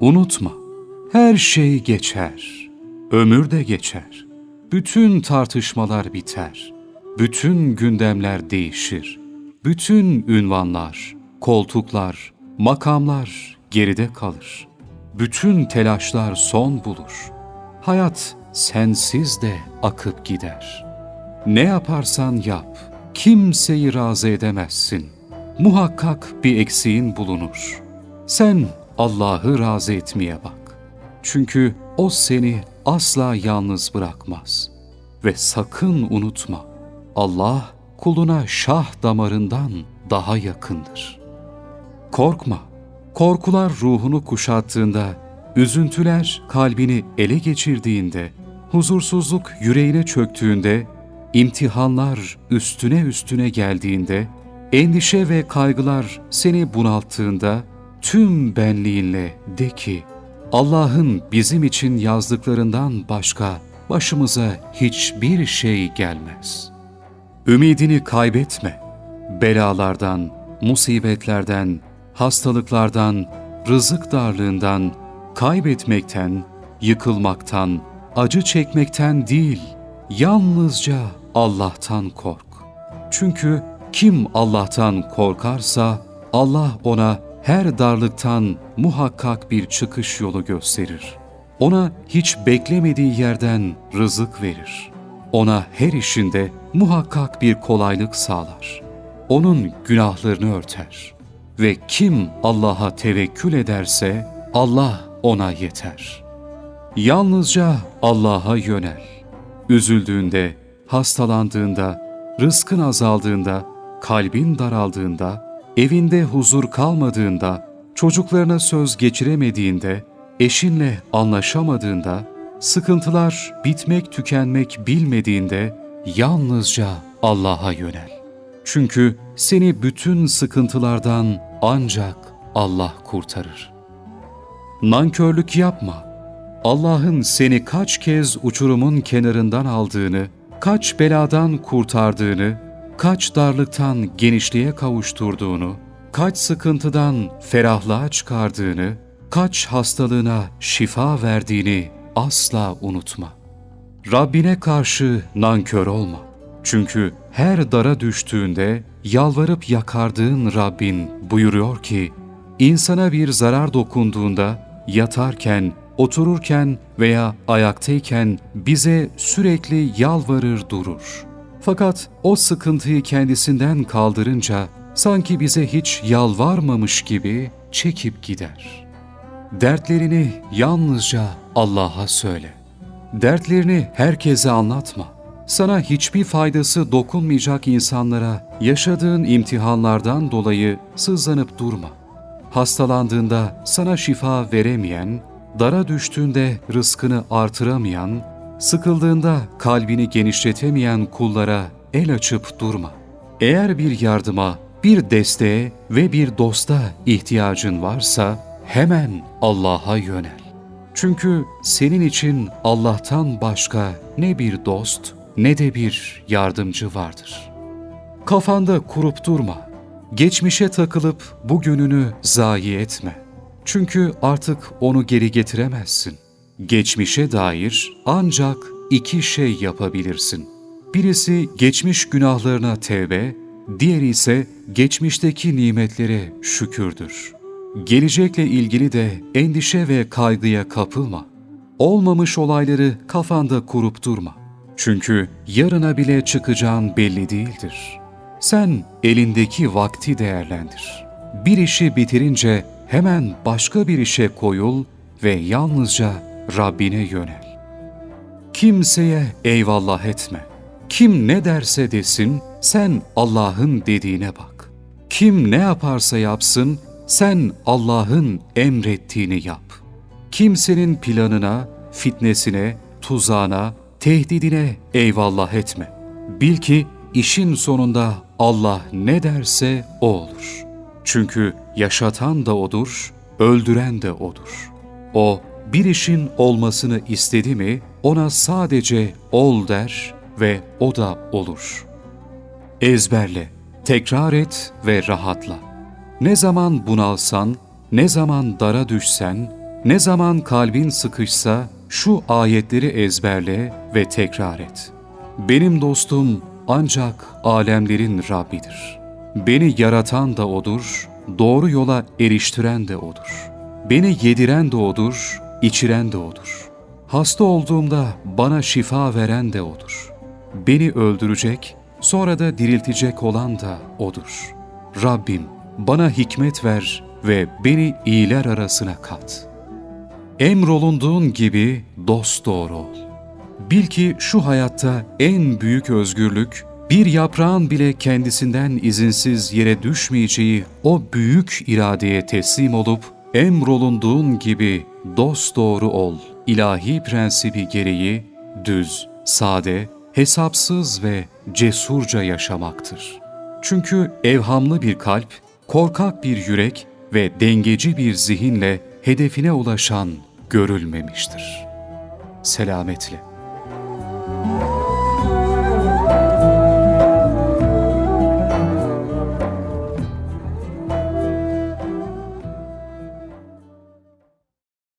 Unutma, her şey geçer. Ömür de geçer. Bütün tartışmalar biter. Bütün gündemler değişir. Bütün ünvanlar, koltuklar, makamlar geride kalır. Bütün telaşlar son bulur. Hayat sensiz de akıp gider. Ne yaparsan yap, kimseyi razı edemezsin. Muhakkak bir eksiğin bulunur. Sen Allah'ı razı etmeye bak. Çünkü O seni asla yalnız bırakmaz. Ve sakın unutma, Allah kuluna şah damarından daha yakındır. Korkma, korkular ruhunu kuşattığında, üzüntüler kalbini ele geçirdiğinde, huzursuzluk yüreğine çöktüğünde, imtihanlar üstüne üstüne geldiğinde, endişe ve kaygılar seni bunalttığında, tüm benliğinle de ki, Allah'ın bizim için yazdıklarından başka başımıza hiçbir şey gelmez. Ümidini kaybetme. Belalardan, musibetlerden, hastalıklardan, rızık darlığından, kaybetmekten, yıkılmaktan, acı çekmekten değil, yalnızca Allah'tan kork. Çünkü kim Allah'tan korkarsa Allah ona her darlıktan muhakkak bir çıkış yolu gösterir. Ona hiç beklemediği yerden rızık verir. Ona her işinde muhakkak bir kolaylık sağlar. Onun günahlarını örter. Ve kim Allah'a tevekkül ederse Allah ona yeter. Yalnızca Allah'a yönel. Üzüldüğünde, hastalandığında, rızkın azaldığında, kalbin daraldığında, evinde huzur kalmadığında, çocuklarına söz geçiremediğinde, eşinle anlaşamadığında, sıkıntılar bitmek tükenmek bilmediğinde yalnızca Allah'a yönel. Çünkü seni bütün sıkıntılardan ancak Allah kurtarır. Nankörlük yapma. Allah'ın seni kaç kez uçurumun kenarından aldığını, kaç beladan kurtardığını, kaç darlıktan genişliğe kavuşturduğunu, kaç sıkıntıdan ferahlığa çıkardığını, kaç hastalığına şifa verdiğini asla unutma. Rabbine karşı nankör olma. Çünkü her dara düştüğünde yalvarıp yakardığın Rabbin buyuruyor ki, insana bir zarar dokunduğunda yatarken, otururken veya ayaktayken bize sürekli yalvarır durur. Fakat o sıkıntıyı kendisinden kaldırınca sanki bize hiç yalvarmamış gibi çekip gider. Dertlerini yalnızca Allah'a söyle. Dertlerini herkese anlatma. Sana hiçbir faydası dokunmayacak insanlara yaşadığın imtihanlardan dolayı sızlanıp durma. Hastalandığında sana şifa veremeyen, dara düştüğünde rızkını artıramayan, sıkıldığında kalbini genişletemeyen kullara el açıp durma. Eğer bir yardıma, bir desteğe ve bir dosta ihtiyacın varsa hemen Allah'a yönel. Çünkü senin için Allah'tan başka ne bir dost ne de bir yardımcı vardır. Kafanda kurup durma. Geçmişe takılıp bugününü zayi etme. Çünkü artık onu geri getiremezsin. Geçmişe dair ancak iki şey yapabilirsin. Birisi geçmiş günahlarına tevbe, diğeri ise geçmişteki nimetlere şükürdür. Gelecekle ilgili de endişe ve kaygıya kapılma. Olmamış olayları kafanda kurup durma. Çünkü yarına bile çıkacağın belli değildir. Sen elindeki vakti değerlendir. Bir işi bitirince hemen başka bir işe koyul ve yalnızca Rabbine yönel. Kimseye eyvallah etme. Kim ne derse desin, sen Allah'ın dediğine bak. Kim ne yaparsa yapsın, sen Allah'ın emrettiğini yap. Kimsenin planına, fitnesine, tuzağına, tehdidine eyvallah etme. Bil ki işin sonunda Allah ne derse o olur. Çünkü yaşatan da O'dur, öldüren de O'dur. O bir işin olmasını istedi mi ona sadece ol der ve o da olur. Ezberle, tekrar et ve rahatla. Ne zaman bunalsan, ne zaman dara düşsen, Ne zaman kalbin sıkışsa şu ayetleri ezberle ve tekrar et. Benim dostum ancak alemlerin Rabbidir. Beni yaratan da O'dur, doğru yola eriştiren de O'dur. Beni yediren de O'dur, içiren de O'dur. Hasta olduğumda bana şifa veren de O'dur. Beni öldürecek, sonra da diriltecek olan da O'dur. Rabbim bana hikmet ver ve beni iyiler arasına kat. Emrolunduğun gibi dost doğru ol. Bil ki şu hayatta en büyük özgürlük, bir yaprağın bile kendisinden izinsiz yere düşmeyeceği o büyük iradeye teslim olup, emrolunduğun gibi dost doğru ol, ilahi prensibi gereği düz, sade, hesapsız ve cesurca yaşamaktır. Çünkü evhamlı bir kalp, korkak bir yürek ve dengeci bir zihinle hedefine ulaşan görülmemiştir. Selametle.